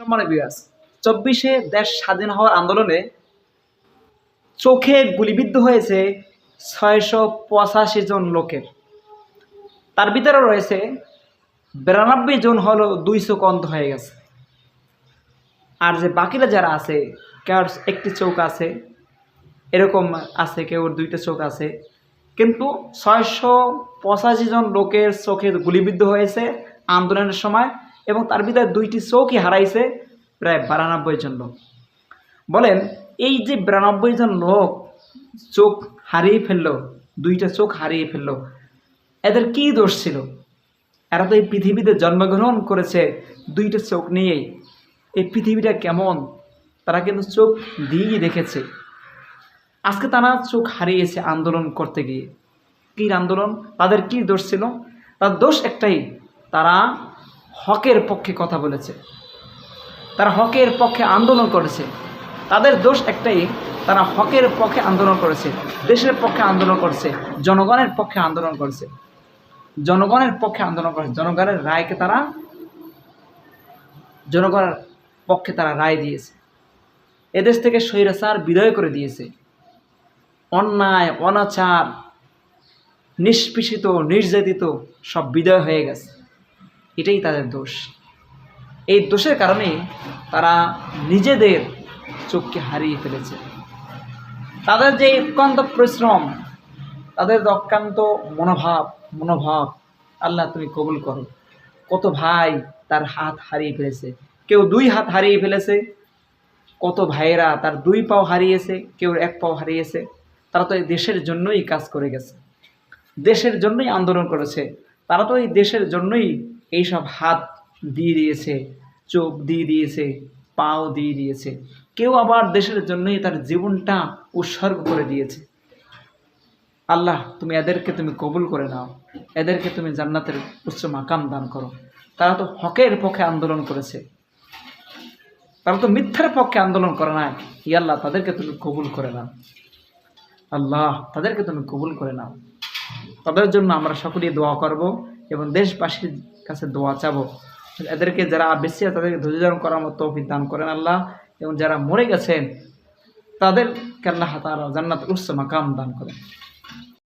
সম্মানিত বিয়াস চব্বিশে দেশ স্বাধীন হওয়ার আন্দোলনে চোখে গুলিবিদ্ধ হয়েছে ছয়শো পঁচাশি জন লোকের। তার ভিতরে রয়েছে বিরানব্বই জন হলো দুই চোখ অন্ধ হয়ে গেছে। আর যে বাকিরা যারা আছে কার একটি চোখ আছে, এরকম আছে, কেউ দুইটা চোখ আছে, কিন্তু ছয়শো পঁচাশি জন লোকের চোখে গুলিবিদ্ধ হয়েছে আন্দোলনের সময়। এবং তার ভিতরে দুইটি চোখই হারাইছে প্রায় বিরানব্বই জন লোক। বলেন, এই যে বিরানব্বই জন লোক চোখ হারিয়ে ফেলল, দুইটা চোখ হারিয়ে ফেলল, এদের কি দোষ ছিল? এরা তো এই পৃথিবীতে জন্মগ্রহণ করেছে দুইটা চোখ নিয়েই। এই পৃথিবীটা কেমন? তারা কিন্তু চোখ দিয়েই দেখেছে। আজকে তারা চোখ হারিয়েছে আন্দোলন করতে গিয়ে। কী আন্দোলন? তাদের কি দোষ ছিল? তার দোষ একটাই, তারা হকের পক্ষে কথা বলেছে। তারা হকের পক্ষে আন্দোলন করেছে। তাদের দোষ একটাই, তারা হকের পক্ষে আন্দোলন করেছে, দেশের পক্ষে আন্দোলন করেছে, জনগণের পক্ষে আন্দোলন করেছে। জনগণের পক্ষে আন্দোলন করেছে, জনগণের রায়কে তারা, জনগণের পক্ষে তারা রায় দিয়েছে। এদেশ থেকে স্বৈরাচার বিদায় করে দিয়েছে। অন্যায়, অনাচার, নিষ্পেষিত, নির্যাতিত সব বিদায় হয়ে গেছে। এটাই তাদের দোষ। এই দোষের কারণে তারা নিজেদের চোখকে হারিয়ে ফেলেছে। তাদের যে অত্যন্ত পরিশ্রম, তাদের যে অক্লান্ত মনোভাব মনোভাব, আল্লাহ তুমি কবুল করো। কত ভাই তার হাত হারিয়ে ফেলেছে। কেউ দুই হাত হারিয়ে ফেলেছে, কত ভাইয়েরা তার দুই পাও হারিয়েছে, কেউ এক পাও হারিয়েছে। তারা তো এই দেশের জন্যই কাজ করে গেছে। দেশের জন্যই আন্দোলন করেছে। তারা তো এই দেশের জন্যই এইসব হাত দিয়ে দিয়েছে, চোখ দিয়ে দিয়েছে, পাও দিয়ে দিয়েছে। কেউ আবার দেশের জন্যই তার জীবনটা উৎসর্গ করে দিয়েছে। আল্লাহ, তুমি এদেরকে তুমি কবুল করে নাও। এদেরকে তুমি জান্নাতের উচ্চ মাকাম দান করো। তারা তো হকের পক্ষে আন্দোলন করেছে। তারা তো মিথ্যার পক্ষে আন্দোলন করে নাই। আল্লাহ, তাদেরকে তুমি কবুল করে নাও। আল্লাহ, তাদেরকে তুমি কবুল করে নাও। তাদের জন্য আমরা সকলেই দোয়া করব এবং দেশবাসীর কাছে দোয়া চাবো। এদেরকে যারা বেশি তাদেরকে ধৈর্য ধারণ করার মতো দান করেন আল্লাহ। এবং যারা মরে গেছেন তাদেরকে আল্লাহ তারা জান্নাত উচ্চ মাকাম দান করেন।